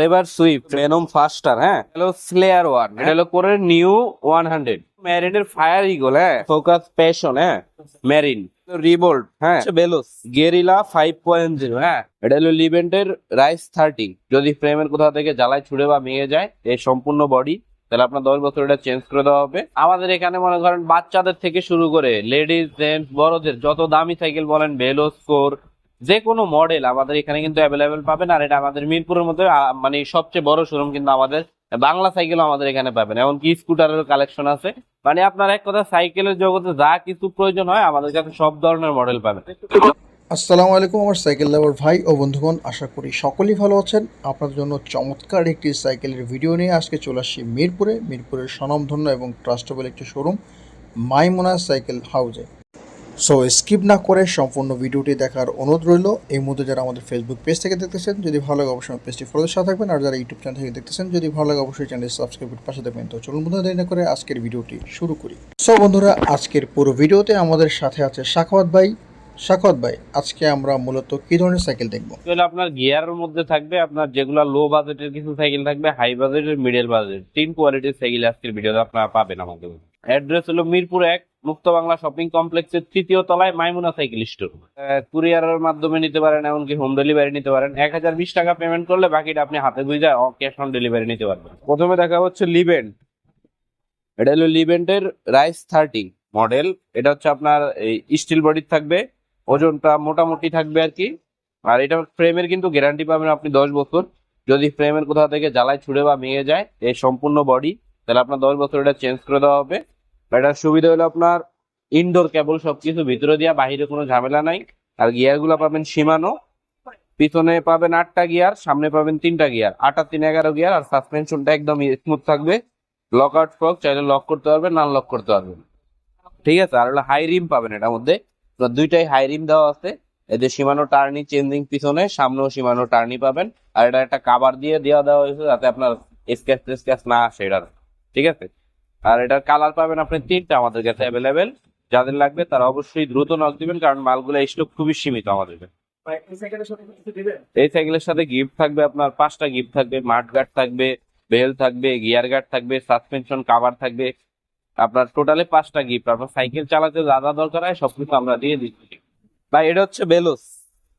এবার Swift venom ফাস্টার হ্যাঁ? হলো স্লেয়ার ওয়ান এটা হলো করে নিউ ওয়ান হান্ড্রেড ম্যারিনের ফায়ার ইগল হ্যাঁ? ফোকাস প্যাশন হ্যাঁ? মেরিন রিবোল্ট হ্যাঁ? বেলোস গেরিলা ফাইভ পয়েন্ট জিরো হ্যাঁ? এটা হলো লিভেন্টের রাইস থার্টি যদি ফ্রেমের কোথাও থেকে জ্বালায় ছুড়ে বা ভেঙে যায় এই সম্পূর্ণ বডি তাহলে আপনার দশ বছর এটা চেঞ্জ করে দেওয়া হবে। আমাদের এখানে মনে করেন বাচ্চাদের থেকে শুরু করে লেডিস জেন্টস বড়দের যত দামি সাইকেল বলেন বেলো স্কোর যে কোনো মডেল আমাদের এখানে কিন্তু অ্যাভেলেবেল পাবেন, আর এটা আমাদের মিরপুরের মধ্যে মানে সবচেয়ে বড় শোরুম কিন্তু আমাদের বাংলা সাইকেল আমাদের এখানে পাবেন, এমনকি স্কুটারের কালেকশন আছে। মানে আপনার এক কথা সাইকেলের জগতে যা কিছু প্রয়োজন হয়, আমাদের কাছে সব ধরনের মডেল পাবেন। আসসালামু আলাইকুম আমার সাইকেল লাভার ভাই ও বন্ধুগণ, আশা করি সকলেই ভালো আছেন। আপনাদের জন্য চমৎকার একটি সাইকেলের ভিডিও নিয়ে আজকে চলে আসছি মিরপুরে, মিরপুরের স্বনামধন্য এবং ট্রাস্টেবল একটি শোরুম মাইমোনা সাইকেল হাউজে সো স্কিপ না করে সম্পূর্ণ ভিডিওটি দেখার অনুরোধ রইল। এই মুহূর্তে যারা আমাদের ফেসবুক পেজ থেকে দেখতেছেন, যদি ভালো লাগে অবশ্যই পেজটি ফলোর সাথে থাকবেন। আর যারা ইউটিউব চ্যানেল থেকে দেখতেছেন, যদি ভালো লাগে অবশ্যই চ্যানেল সাবস্ক্রাইব করে পাশে থাকবেন। তো চলুন বন্ধুরা, দেরি না করে আজকের ভিডিওটি শুরু করি। সো বন্ধুরা, আজকের পুরো ভিডিওতে আমাদের সাথে আছে শাখাওয়াত ভাই। শাখাওয়াত ভাই, আজকে আমরা মূলত কি ধরনের সাইকেল দেখব? তাহলে আপনার গিয়ারের মধ্যে থাকবে, আপনার যেগুলো লো বাজেটের কিছু সাইকেল থাকবে হাই বাজেটের মিডল বাজেট তিন কোয়ালিটির সাইকেল আজকের ভিডিওতে আপনারা পাবেন আমাদের। অ্যাড্রেস হলো মিরপুর এক মুক্ত বাংলা শপিং কমপ্লেক্সের তৃতীয় তলায় মাইমুনা সাইকেল স্টোর। কুরিয়ারের মাধ্যমে নিতে পারেন এমনকি হোম ডেলিভারি নিতে পারেন। এক হাজার বিশ টাকা পেমেন্ট করলে বাকিটা আপনি হাতে বুঝে ক্যাশ অন ডেলিভারি নিতে পারবেন। প্রথমে দেখা হচ্ছে লিভেন্ট এটা হলো লিভেন্টের রাইস থার্টি মডেল এটা হচ্ছে আপনার এই স্টিল বডির থাকবে। ওজনটা মোটামুটি থাকবে আর কি। আর এটা ফ্রেমের কিন্তু গ্যারান্টি পাবেন আপনি দশ বছর। যদি ফ্রেমের কোথাও থেকে জ্বালায়, ছুড়ে বা ভেঙে যায়, এই সম্পূর্ণ বডি তাহলে আপনার দশ বছর এটা চেঞ্জ করে দেওয়া হবে। এটার সুবিধা হলো আপনার ইনডোর কেবল সবকিছু, ভিতরে দেওয়া বাহিরে কোনো ঝামেলা নাই। আর গিয়ারগুলো পাবেন সীমানো। পিছনে পাবেন আটটা গিয়ার সামনে পাবেন তিনটা গিয়ার আট আর তিন এগারো গিয়ার আর সাসপেনশনটা একদম স্মুথ থাকবে। লক আউট ফ্রক চাইলে লক করতে পারবেন, না লক করতে পারবেন। ঠিক আছে? আর হাই রিম পাবেন এটার মধ্যে। দুইটাই হাই রিম দেওয়া আছে। এদের সীমানো টার্নি চেঞ্জিং পিছনে, সামনেও সীমানো টার্নি পাবেন। আর এটা একটা কাবার দিয়ে দেওয়া দেওয়া হয়েছে যাতে আপনার স্ক্যাচ স্ক্যাচ না আসে এটার। ঠিক আছে? আর এটার কালার পাবেন আপনি তিনটা আমাদের কাছে অ্যাভেলেবেল যাদের লাগবে তারা অবশ্যই দ্রুত নক দিবেন কারণ মালগুলো স্টক খুবই সীমিত আমাদের এই সাইকেলের সাথে গিফট থাকবে আপনার পাঁচটা গিফট থাকবে মাঠ গার্ড থাকবে বেল থাকবে গিয়ার গার্ড থাকবে সাসপেনশন কাভার থাকবে। আপনার টোটালে পাঁচটা গিফট আপনার সাইকেল চালাতে যা যা দরকার হয় সবকিছু আমরা দিয়ে দিচ্ছি। ভাই এটা হচ্ছে বেলোস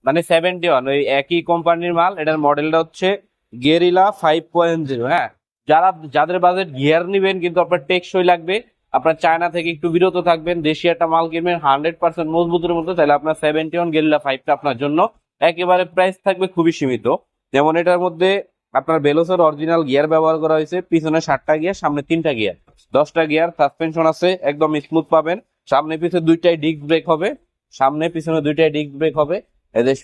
মানে সেভেন্টি ওয়ান ওই একই কোম্পানির মাল এটার মডেলটা হচ্ছে গেরিলা ফাইভ পয়েন্ট জিরো হ্যাঁ? যারা যাদের বাজেট গিয়ার নিবেন কিন্তু আপনার টেকসই লাগবে, আপনার চায়না থেকে একটু বিরত থাকবেন দেশি একটা মাল কিনবেন হান্ড্রেড পার্সেন্ট মজবুতের মধ্যে, তাহলে আপনার সেভেন্টি ওয়ান গেরিলা ফাইভটা আপনার জন্য একেবারে প্রাইস থাকবে খুবই সীমিত। যেমন এটার মধ্যে আপনার বেলোসের অরিজিনাল গিয়ার ব্যবহার করা হয়েছে, পিছনে সাতটা গিয়ার সামনে তিনটা গিয়ার দশটা গিয়ার সাসপেনশন আছে, একদম স্মুথ পাবেন। সামনে পিছনে দুইটাই ডিস্ক ব্রেক হবে, সামনে পিছনে দুইটাই ডিস্ক ব্রেক হবে। এদের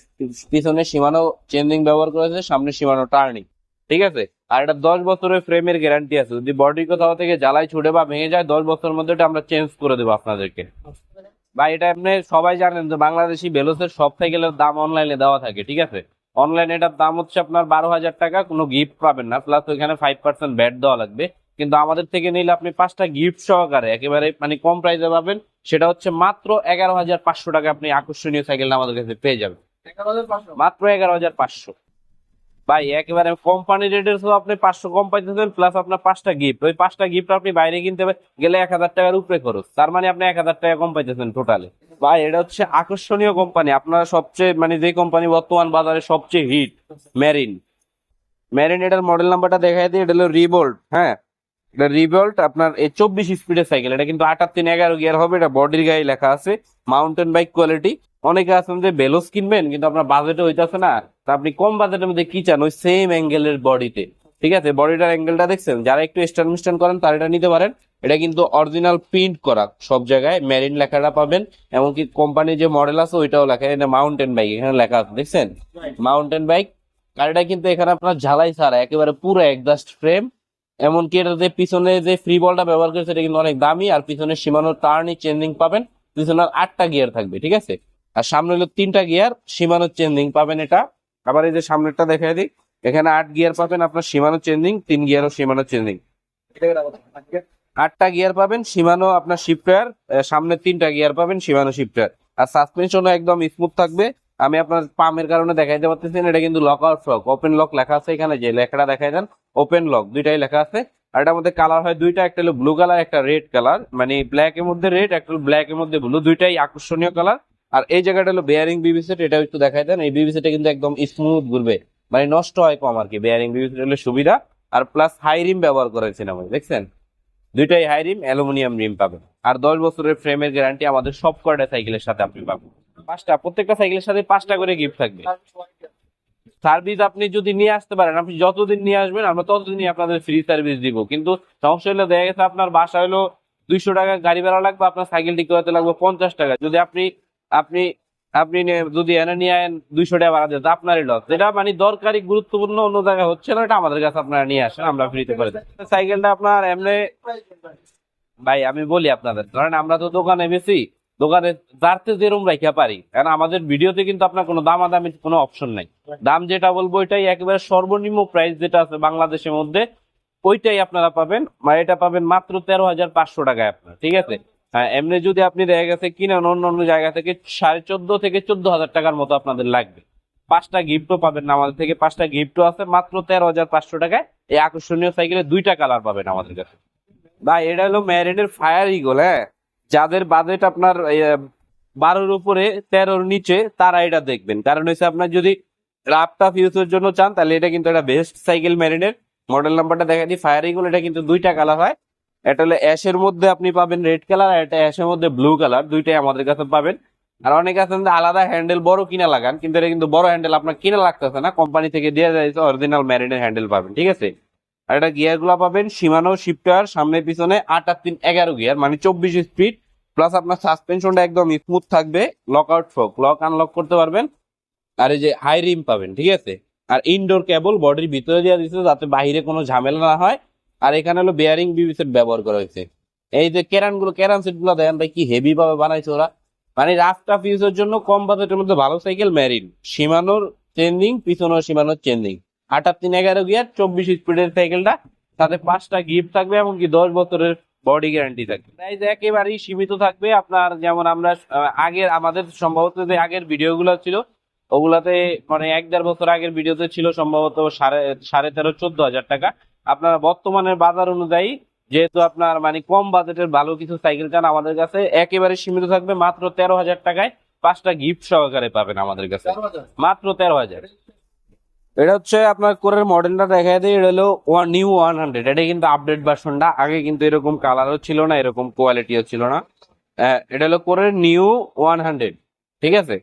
পিছনে সীমানো চেঞ্জিং ব্যবহার করা হয়েছে, সামনে সীমানো টার্নিং ঠিক আছে? আর এটা দশ বছরের ফ্রেমের গ্যারান্টি আছে। যদি বডি কোথাও থেকে জ্বালায় ছুটে বা ভেঙে যায় দশ বছরের মধ্যে এটা আমরা চেঞ্জ করে দেবো আপনাদেরকে। বা এটা আপনি সবাই জানেন যে বাংলাদেশি বেলোসের সব সাইকেলের দাম অনলাইনে দেওয়া থাকে ঠিক আছে? অনলাইনে এটার দাম হচ্ছে আপনার বারো হাজার টাকা কোনো গিফট পাবেন না। প্লাস ওইখানে ফাইভ পার্সেন্ট ব্যাট দেওয়া লাগবে। কিন্তু আমাদের থেকে নিলে আপনি পাঁচটা গিফট সহকারে একেবারে মানে কম প্রাইসে পাবেন। সেটা হচ্ছে মাত্র এগারো হাজার পাঁচশো টাকা আপনি আকর্ষণীয় সাইকেলটা আমাদের কাছে পেয়ে যাবেন। মাত্র এগারো হাজার পাঁচশো। ভাই, একেবারে কোম্পানি রেটের শুধু আপনি পাঁচশো কম পাইতেছেন প্লাস আপনার পাঁচটা গিফট ওই পাঁচটা গিফট আপনি বাইরে কিনতে গেলে এক হাজার টাকার উপরে খরচ। তার মানে আপনি এক হাজার টাকা কম পাইতেছেন টোটালে ভাই, এটা হচ্ছে আকর্ষণীয় কোম্পানি আপনারা সবচেয়ে মানে যে কোম্পানি বর্তমান বাজারে সবচেয়ে হিট মেরিন মেরিন এটার মডেল নাম্বারটা দেখাই দিই, এটা হলো রিবোল্ট হ্যাঁ? এটা রিভল্ট আপনার এই চব্বিশ স্পিডের সাইকেল এটা কিন্তু আটার তিন এগারো গিয়ার হবে এটা বডির গায়ে লেখা আছে মাউন্টেন বাইক কোয়ালিটি অনেকে আছেন যে বেলোস কিনবেন কিন্তু আপনার বাজেটে হইতাছে না। তা আপনি কম বাজেটের মধ্যে কি চান? ওই সেম অ্যাঙ্গেলের বডিতে ঠিক আছে? বডিটার অ্যাঙ্গেলটা দেখছেন? যারা একটু স্ট্যান্ড মিস্ট্যান্ড করেন তারা এটা নিতে পারেন। এটা কিন্তু অরিজিনাল প্রিন্ট করা। সব জায়গায় মেরিন লেখাটা পাবেন এমনকি কোম্পানির যে মডেল আছে ওইটাও লেখা। এটা মাউন্টেন বাইক এখানে লেখা আছে দেখছেন? মাউন্টেন বাইক আর এটা কিন্তু এখানে আপনার ঝালাই ছাড়া একেবারে পুরো একজাস্ট ফ্রেম এমনকি এটা যে পিছনে যে ফ্রি বলটা ব্যবহার করেছে, এটা কিন্তু অনেক দামি। আর পিছনে সীমানো টার্নি চেঞ্জিং পাবেন। পিছনে আটটা গিয়ার থাকবে, ঠিক আছে? আর সামনে হলো তিনটা গিয়ার সীমানো চেঞ্জিং পাবেন এটা। আবার এই যে সামনেরটা দেখাই দিই, এখানে আট গিয়ার পাবেন আপনার সীমানো চেঞ্জিং তিন গিয়ারও সীমানো চেঞ্জিং আটটা গিয়ার পাবেন, সীমানো আপনার শিফটার সামনে তিনটা গিয়ার পাবেন, সীমানো শিফটার আর সাসপেনশনও একদম স্মুথ থাকবে। আমি আপনার পামের কারণে দেখাইতে পারতেছি না, এটা কিন্তু lock out fork open lock লেখা আছে এখানে যে লেখাটা দেখাই দেন ওপেন লক দুইটাই লেখা আছে। আর এটার মধ্যে কালার হয় দুইটা একটা হলো ব্লু কালার একটা রেড কালার মানে ব্ল্যাক এর মধ্যে রেড একটা ব্ল্যাক এর মধ্যে ব্লু দুইটাই আকর্ষণীয় কালার আর এই জায়গাটা হলো বেয়ারিং বিবিসেট এটা একটু দেখাই দেন। এই বিবিসেটটা কিন্তু একদম স্মুথ ঘুরবে। মানে নষ্ট হয় কম আর কি বেয়ারিং বিবিসেট হলো সুবিধা। আর প্লাস হাই রিম ব্যবহার করেছেন আমি দেখছেন? দুইটাই হাই রিম অ্যালুমিনিয়াম রিম পাবেন। আর দশ বছরের ফ্রেমের গ্যারান্টি আমাদের সব কয়টা সাইকেলের সাথে আপনি পাবেন। পাঁচটা, প্রত্যেকটা সাইকেলের সাথে পাঁচটা করে গিফট থাকবে। সার্ভিস আপনি যদি নিয়ে আসতে পারেন, আপনি যতদিন নিয়ে আসবেন, আমরা ততদিনই আপনাদের ফ্রি সার্ভিস দিব। কিন্তু সমস্যা হলো, দেখা গেছে আপনার বাসা হলো দুইশো টাকা, গাড়ি ভাড়া লাগবে, আপনার সাইকেল ঠিক করাতে লাগবে পঞ্চাশ টাকা। যদি আপনি আপনি আপনি যদি এনে নিয়ে আয়েন দুইশো টাকা ভাড়া দেন আপনারই লস এটা মানে দরকারি, গুরুত্বপূর্ণ, অন্য জায়গায় হচ্ছে না, এটা আমাদের কাছে আপনারা নিয়ে আসেন, আমরা ফ্রিতে করে দেন সাইকেলটা আপনার এমনি ভাই, আমি বলি আপনাদের, ধরেন আমরা তো দোকানে বেশি দোকানে যারতে যেরকম রাখা পারি। কারণ আমাদের ভিডিওতে কিন্তু আপনার কোনো দামাদামির কোনো অপশন নাই। দাম যেটা বলব ওইটাই একেবারে সর্বনিম্ন প্রাইস যেটা আছে বাংলাদেশের মধ্যে, ওইটাই আপনারা পাবেন। মানে এটা পাবেন মাত্র তেরো হাজার পাঁচশো টাকায় আপনার, ঠিক আছে? হ্যাঁ এমনি যদি আপনি দেখা গেছে কিনেন অন্য অন্য জায়গা থেকে, সাড়ে চোদ্দ থেকে চোদ্দ হাজার টাকার মতো আপনাদের লাগবে। পাঁচটা গিফটও পাবেন আমাদের থেকে, পাঁচটা গিফটও আছে মাত্র তেরো হাজার পাঁচশো টাকায়। এই আকর্ষণীয় সাইকেলে দুইটা কালার পাবেন আমাদের কাছে। ভাই, এটা হলো ম্যারিনের ফায়ার ইগল হ্যাঁ? যাদের বাজেট আপনার বারোর উপরে, তেরোর নিচে, তারা এটা দেখবেন। কারণ হচ্ছে আপনার যদি রাফটা ফিউজের জন্য চান, তাহলে এটা কিন্তু একটা বেস্ট সাইকেল ম্যারিনের মডেল নাম্বারটা দেখা দিই ফায়ার ইগল এটা কিন্তু দুইটা কালার হয়। এটা হলো অ্যাশের মধ্যে আপনি পাবেন রেড কালার আর এটা অ্যাশের মধ্যে ব্লু কালার দুইটাই আমাদের কাছে পাবেন। আর অনেকে আছেন আলাদা হ্যান্ডেল বড় কিনা লাগান, কিন্তু এটা কিন্তু বড় হ্যান্ডেল আপনার কিনা লাগতেছে না। কোম্পানি থেকে দেওয়া যাইছে অরিজিনাল ম্যারিনের হ্যান্ডেল পাবেন, ঠিক আছে? আর এটা গিয়ারগুলা পাবেন সীমানো শিফটার সামনে, পিছনে, আট আর তিন, এগারো গিয়ার মানে চব্বিশ স্পিড প্লাস আপনার সাসপেনশনটা একদম স্মুথ থাকবে lock out fork lock unlock করতে পারবেন। আর এই যে হাই রিম পাবেন, ঠিক আছে? আর ইনডোর কেবল বডির ভিতরে দেওয়া দিচ্ছে যাতে বাইরে কোনো ঝামেলা না হয়। আর এখানে হলো বেয়ারিং বিবি সেট ব্যবহার করা হয়েছে। এই যে কেরানগুলো, কেরান সেটগুলো দেখেন ভাই, কি হেভি ভাবে বানাইছে ওরা। মানে রাস্তা ফিউজের জন্য কম বাজেটের মধ্যে ভালো সাইকেল ম্যারিন সীমানোর চেঞ্জিং পিছনেও সীমানোর চেঞ্জিং আট আর তিন এগারো গিয়ার চব্বিশ স্পিডের সাইকেলটা তাতে পাঁচটা গিফট থাকবে, এমনকি দশ বছরের বডি গ্যারান্টি থাকবে। প্রাইস একেবারেই সীমিত থাকবে। আপনার যেমন আমরা আগের আমাদের সম্ভবত যে আগের ভিডিওগুলো ছিল ওগুলাতে মানে এক দেড় বছর আগের ভিডিওতে ছিল সম্ভবত সাড়ে সাড়ে তেরো চোদ্দ হাজার টাকা। আপনার বর্তমানের বাজার অনুযায়ী যেহেতু আপনার মানে কম বাজেটের ভালো কিছু সাইকেল চান আমাদের কাছে একেবারে সীমিত থাকবে। মাত্র তেরো হাজার টাকায় পাঁচটা গিফট সহকারে পাবেন আমাদের কাছে। মাত্র তেরো হাজার। এটা হচ্ছে আপনার কোরের মডেলটা দেখা দেয়, এটা হলো ওয়ান নিউ ওয়ান হান্ড্রেড এটা কিন্তু আপডেট ভার্সনটা আগে কিন্তু এরকম কালারও ছিল না, এরকম কোয়ালিটিও ছিল না। এটা হলো কোরের নিউ ওয়ান হান্ড্রেড ঠিক আছে?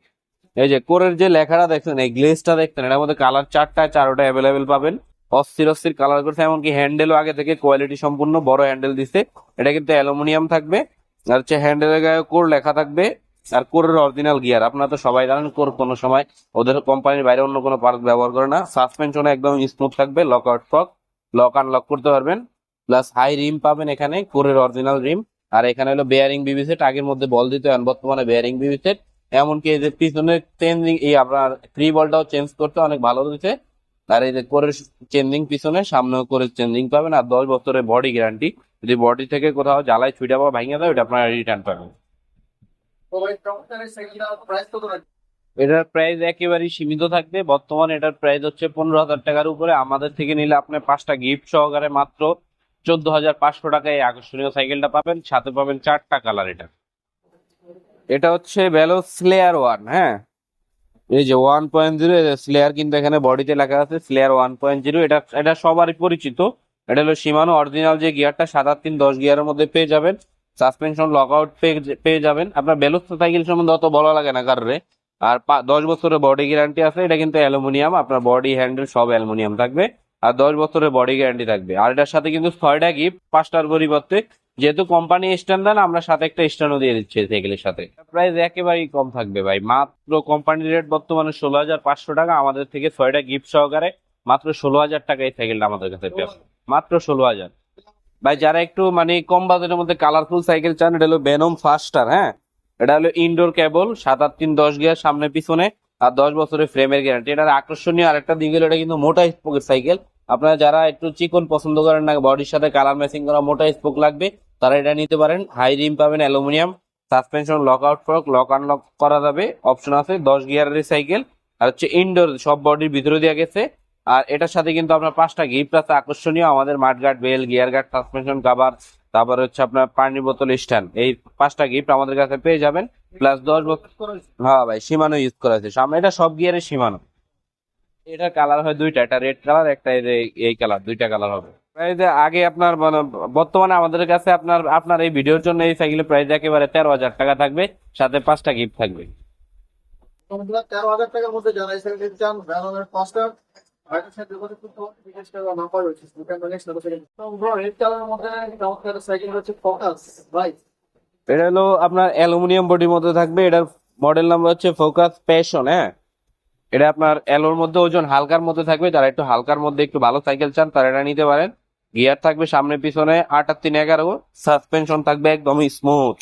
এই যে কোরের যে লেখাটা দেখছেন, এই গ্লেজটা দেখছেন, এটার মধ্যে কালার চারটা, চারোটা অ্যাভেলেবেল পাবেন। অস্থির অস্থির কালার করছে, এমনকি হ্যান্ডেলও আগে থেকে কোয়ালিটি সম্পূর্ণ বড় হ্যান্ডেল দিছে। এটা কিন্তু অ্যালুমিনিয়াম থাকবে, আর হচ্ছে হ্যান্ডেলের গায়ে কোর লেখা থাকবে। আর কোরের অরিজিনাল গিয়ার আপনারা তো সবাই জানেন, কোর কোনো সময় ওদের কোম্পানির বাইরে অন্য কোনো পার্ট ব্যবহার করে না। সাসপেনশন একদম স্মুথ থাকবে lock out fork lock unlock করতে পারবেন। প্লাস হাই রিম পাবেন এখানে, কোরের অরিজিনাল রিম আর এখানে হলো বেয়ারিং বিবি সেট আগের মধ্যে বল দিতে হয় বর্তমানে বেয়ারিং বিবি সেট এমনকি এই যে পিছনে চেঞ্জিং এই আপনার ফ্রি বলটাও চেঞ্জ করতে অনেক ভালো দিচ্ছে আর এই যে কোরের চেঞ্জিং পিছনে, সামনেও করে চেঞ্জিং পাবেন। আর দশ বছরের বডি গ্যারান্টি যদি বডি থেকে কোথাও জ্বালায় ছুটে বা ভাঙিয়ে দেয় ওটা আপনারা রিটার্ন পাবেন। এটার প্রাইস একেবারেই সীমিত থাকবে। বর্তমানে এটার প্রাইস হচ্ছে পনেরো হাজার টাকার উপরে। আমাদের থেকে নিলে আপনি পাঁচটা গিফট সহকারে মাত্র চোদ্দ হাজার পাঁচশো টাকায় এই আকর্ষণীয় সাইকেলটা পাবেন। সাথে পাবেন চারটা কালার এটা। এটা হচ্ছে ভ্যালো স্লেয়ার ওয়ান হ্যাঁ? এই যে ওয়ান পয়েন্ট জিরো স্লেয়ার কিন্তু এখানে বডিতে লেখা আছে স্লেয়ার ওয়ান পয়েন্ট জিরো এটা এটা সবারই পরিচিত। এটা হলো সীমানো অরিজিনাল যে গিয়ারটা সাত আট তিন দশ গিয়ারের মধ্যে পেয়ে যাবেন। সাসপেনশন লক আউট পেয়ে যাবেন। আপনার বেলোস সাইকেল সম্বন্ধে অত বলা লাগে না কারণে আর দশ বছরের বডি গ্যারান্টি আছে, এটা কিন্তু অ্যালুমিনিয়াম। আপনার বডি হ্যান্ডেল সব অ্যালুমিনিয়াম থাকবে। আর দশ বছরের বডি গ্যারান্টি থাকবে। আর এটার সাথে কিন্তু ছয়টা গিফট পাঁচটার পরিবর্তে। যেহেতু কোম্পানি স্ট্যান্ড দেন আমরা সাথে একটা স্ট্যান্ডও দিয়ে দিচ্ছি সাইকেলের সাথে। প্রাইস একেবারেই কম থাকবে ভাই। মাত্র কোম্পানির রেট বর্তমানে ষোলো হাজার পাঁচশো টাকা। আমাদের থেকে ছয়টা গিফট সহকারে মাত্র ষোলো হাজার টাকা এই সাইকেলটা আমাদের কাছে মাত্র ষোলো হাজার। ভাই, যারা একটু মানে কম বাজেটের মধ্যে কালারফুল সাইকেল চান, এটা হলো বেনম ফাস্টার হ্যাঁ? এটা হলো ইনডোর কেবল সাত আট তিন দশ গিয়ার সামনে পিছনে, আর দশ বছরের ফ্রেমের গ্যারান্টি এটার আকর্ষণীয় আরেকটা দিক হলো, এটা কিন্তু মোটা স্পোকের সাইকেল আপনারা যারা একটু চিকন পছন্দ করেন না বডির সাথে কালার ম্যাচিং করা মোটা স্পোক লাগবে, তারা এটা নিতে পারেন। হাই রিম পাবেন aluminium suspension lock out fork lock unlock করা যাবে। অপশন আছে দশ গিয়ারের সাইকেল আর হচ্ছে ইনডোর সব বডির ভিতরে দেওয়া গেছে। আর এটার সাথে কিন্তু আপনার পাঁচটা গিফট আছে, আকর্ষণীয়, আমাদের mudguard bell gear guard suspension cover তারপর হচ্ছে আপনার পানির বোতল স্ট্যান্ড এই পাঁচটা গিফট আমাদের কাছে পেয়ে যাবেন প্লাস দশ বছর হ্যাঁ ভাই, সীমানো ইউজ করা হয়েছে। এটা সব গিয়ারের সীমানো। এটার কালার হয় দুইটা, একটা রেড কালার একটা এই কালার দুইটা কালার হবে। প্রাইস আগে আপনার মানে বর্তমানে আমাদের কাছে আপনার আপনার এই ভিডিওর জন্য এই সাইকেলের প্রাইস একেবারে তেরো হাজার টাকা থাকবে, সাথে পাঁচটা গিফট থাকবে। তেরো হাজার টাকার মধ্যে যারা এই সাইকেল চান এটা হলো আপনার অ্যালুমিনিয়াম বডির মধ্যে থাকবে, এটার মডেল নাম্বার হচ্ছে ফোকাস প্যাশন হ্যাঁ? এটা আপনার অ্যালোর মধ্যে ওজন হালকার মধ্যে থাকবে, যারা একটু হালকার মধ্যে একটু ভালো সাইকেল চান, তারা এটা নিতে পারেন। গিয়ার থাকবে সামনে পিছনে, আট আর তিন এগারো সাসপেনশন থাকবে একদমই স্মুথ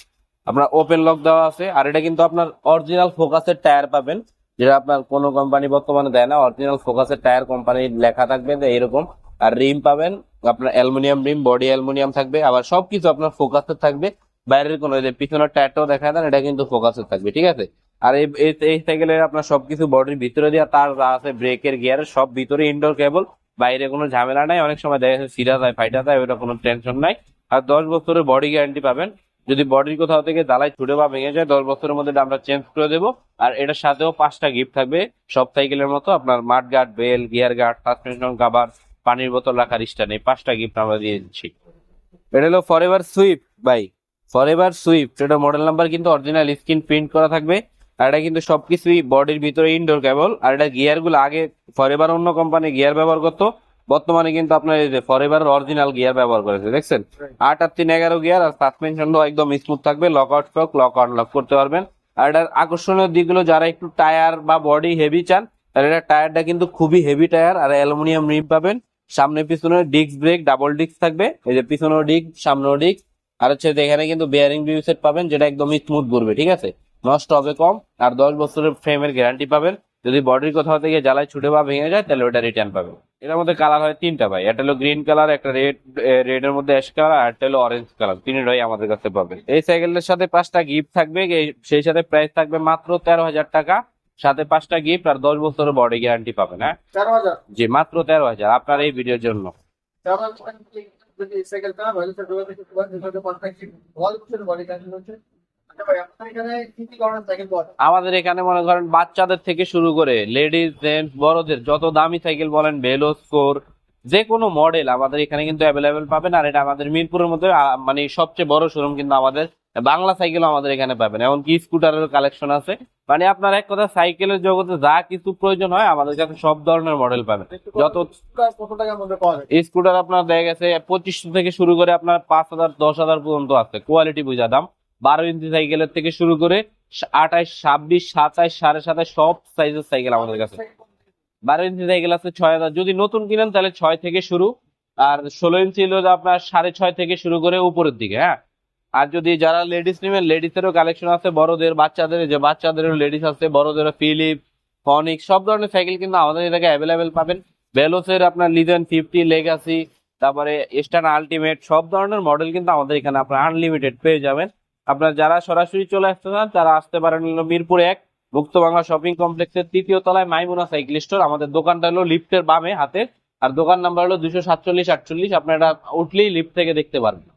আপনার ওপেন লক দেওয়া আছে, আর এটা কিন্তু আপনার অরিজিনাল ফোকাসের টায়ার পাবেন। যেটা আপনার কোনো কোম্পানি বর্তমানে দেয় না অরিজিনাল ফোকাসের টায়ার কোম্পানি লেখা থাকবে এরকম আর রিম পাবেন, আপনার অ্যালুমিনিয়াম রিম বডি অ্যালুমিনিয়াম থাকবে, আবার সবকিছু আপনার ফোকাসের থাকবে। বাইরের কোনো পিছনের টায়ারটাও দেখা দেন, এটা কিন্তু ফোকাসের থাকবে, ঠিক আছে? আর এই, এই- সাইকেলের আপনার সবকিছু বডির ভিতরে দেওয়া তার যা আছে ব্রেকের গিয়ার সব ভিতরে ইনডোর কেবল বাইরে কোনো ঝামেলা নাই। অনেক সময় দেখা যাচ্ছে সিরা যায়, ফাইটা যায় ওটা কোনো টেনশন নাই। আর দশ বছরের বডি গ্যারান্টি পাবেন যদি বডির কোথাও থেকে জ্বালাই ছুটে বা ভেঙে যায়, দশ বছরের মধ্যে আমরা চেঞ্জ করে দেবো। আর এটার সাথেও পাঁচটা গিফট থাকবে। সব সাইকেলের মতো আপনার mudguard bell gear guard suspension cover পানির বোতল রাখার স্ট্যান্ড এই পাঁচটা গিফট আমরা দিয়ে দিচ্ছি। এটা হলো forever swift by forever swift এটা মডেল নাম্বার কিন্তু অরিজিনাল স্ক্রিন প্রিন্ট করা থাকবে। আর এটা কিন্তু সবকিছুই বডির ভিতরে ইনডোর কেবল আর এটা গিয়ারগুলো আগে ফর এভার অন্য কোম্পানি গিয়ার ব্যবহার করতো। বর্তমানে কিন্তু আপনার এই যে ফর এভার অরিজিনাল গিয়ার ব্যবহার করেছে দেখছেন? আট আর তিন এগারো গিয়ার আর সাসপেনশনটাও একদম স্মুথ থাকবে lock out fork lock unlock করতে পারবেন। আর এটার আকর্ষণীয় দিকগুলো যারা একটু টায়ার বা বডি হেভি চান তাহলে এটা টায়ারটা কিন্তু খুবই হেভি টায়ার আর অ্যালুমিনিয়াম রিম পাবেন। সামনে পিছনে ডিস্ক ব্রেক ডাবল ডিস্ক থাকবে। এই যে পিছনেও ডিস্ক সামনেও ডিস্ক আর হচ্ছে এখানে কিন্তু বেয়ারিং ভিউ সেট পাবেন যেটা একদম স্মুথ ঘুরবে ঠিক আছে? নষ্ট হবে কম আর দশ বছরের ফ্রেমের গ্যারান্টি পাবেন। যদি বডির কোথাও থেকে জ্বালায় ছুটে বা ভেঙে যায় তাহলে ওটা রিটার্ন পাবেন। এটার মধ্যে কালার হয় তিনটা ভাই। একটা হলো গ্রিন কালার একটা রেড রেড এর মধ্যে অ্যাশ কালার আর একটা হলো অরেঞ্জ কালার তিনটাই আমাদের কাছে পাবেন। এই সাইকেলের সাথে পাঁচটা গিফট থাকবে। সেই সাথে প্রাইস থাকবে মাত্র তেরো হাজার টাকা। সাথে পাঁচটা গিফট আর দশ বছরের বডি গ্যারান্টি পাবেন হ্যাঁ? তেরো হাজার? জি মাত্র তেরো হাজার আপনার এই ভিডিওর জন্য। তেরো আমাদের এখানে মনে করেন বাচ্চাদের থেকে শুরু করে লেডিস জেন্টস বড়দের যত দামি সাইকেল বলেন ভেলো স্কোর যে কোনো মডেল আমাদের এখানে কিন্তু অ্যাভেলেবেল পাবেন। আর এটা আমাদের মিরপুরের মধ্যে মানে সবচেয়ে বড় শোরুম কিন্তু আমাদের বাংলা সাইকেল আমাদের এখানে পাবেন। এমনকি স্কুটারের কালেকশন আছে। মানে আপনার এক কথা সাইকেলের জগতে যা কিছু প্রয়োজন হয়, আমাদের কাছে সব ধরনের মডেল পাবেন। যত স্কুটার আপনার দেখা গেছে, পঁচিশশো থেকে শুরু করে আপনার পাঁচ হাজার, দশ হাজার পর্যন্ত আছে। কোয়ালিটি বুঝা দাম। বারো ইঞ্চি সাইকেলের থেকে শুরু করে আঠাইশ, ছাব্বিশ, সাতাইশ, সাড়ে সাতাইশ, সব সাইজের সাইকেল আমাদের কাছে। বারো ইঞ্চি সাইকেল আছে ছয় হাজার। যদি নতুন কিনেন তাহলে ছয় থেকে শুরু। আর ষোলো ইঞ্চি হলো আপনার সাড়ে ছয় থেকে শুরু করে উপরের দিকে হ্যাঁ? আর যদি যারা লেডিস নেবেন লেডিসেরও কালেকশন আছে। বড়দের, বাচ্চাদের যে বাচ্চাদেরও লেডিস আছে। বড়দেরও ফিলিপ ফনিক সব ধরনের সাইকেল কিন্তু আমাদের এলাকায় অ্যাভেলেবেল পাবেন। ভেলোসের আপনার লিজেন ফিফটি লেগাসি তারপরে স্টার্ন আলটিমেট সব ধরনের মডেল কিন্তু আমাদের এখানে আপনার আনলিমিটেড পেয়ে যাবেন। আপনার যারা সরাসরি চলে আসতে চান, তারা আসতে পারেন মিরপুর এক মুক্ত বাংলা শপিং কমপ্লেক্সের তৃতীয় তলায় মাইমুনা সাইকেল স্টোর। আমাদের দোকানটা হলো লিফটের বামে হাতে, আর দোকান নাম্বার হলো দুশো সাতচল্লিশ আটচল্লিশ। আপনারা উঠলেই লিফট থেকে দেখতে পারবেন।